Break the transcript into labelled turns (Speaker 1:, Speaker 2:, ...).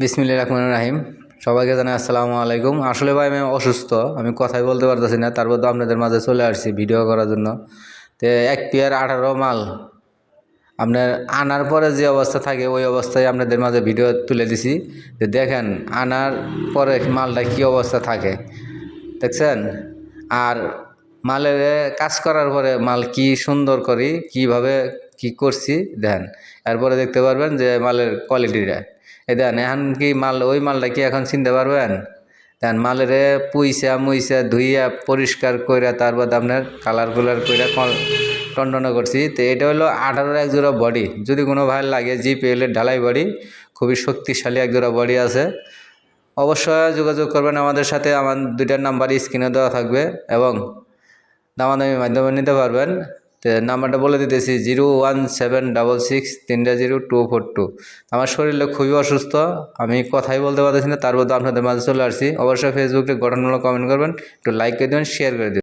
Speaker 1: বিসমিল্লা রহমান রাহিম। সবাইকে জানাই আসসালামু আলাইকুম। আসলে ভাই, আমি অসুস্থ, আমি কথাই বলতে পারতেছি না। তারপর তো আপনাদের মাঝে চলে আসছি ভিডিও করার জন্য। তো এক পেয়ার আঠারো মাল। আপনার আনার পরে যে অবস্থা থাকে, ওই অবস্থায় আপনাদের মাঝে ভিডিও তুলে দিছি। যে দেখেন, আনার পরে মালটা কী অবস্থা থাকে। দেখছেন? আর মালের কাজ করার পরে মাল কি সুন্দর করি, কীভাবে কি করছি, দেন। এরপরে দেখতে পারবেন যে মালের কোয়ালিটিটা এই দেখেন এখন কি মাল, ওই মালটা কি এখন চিনতে পারবেন? দেন মালের পুইসা, মুইসা ধুইয়া পরিষ্কার কইরা তারপর আপনার কালার কুলার কইরা টন্ডন করছি। তো এটা হলো আঠারোর এক জোড়া বডি যদি কোনো ভাই লাগে জিপিএলের ঢালাই বডি খুবই শক্তিশালী এক জোড়া বডি আছে। অবশ্যই যোগাযোগ করবেন আমাদের সাথে, আমার দুইটার নাম্বার স্ক্রিনে দেওয়া থাকবে এবং দামাদামি মাধ্যমে নিতে পারবেন। নাম্বারটা বলে দিতেছি, zero one seven double six তিনটা জিরো টু ফোর টু। আমার শরীরে খুবই অসুস্থ, আমি কথাই বলতে পারতেছি না, তার মধ্যে আপনাদের মাঝে চলে আসছি। অবশ্যই ফেসবুকে গঠনমূলক কমেন্ট করবেন, একটু লাইক করে দেবেন শেয়ার করে দেবেন।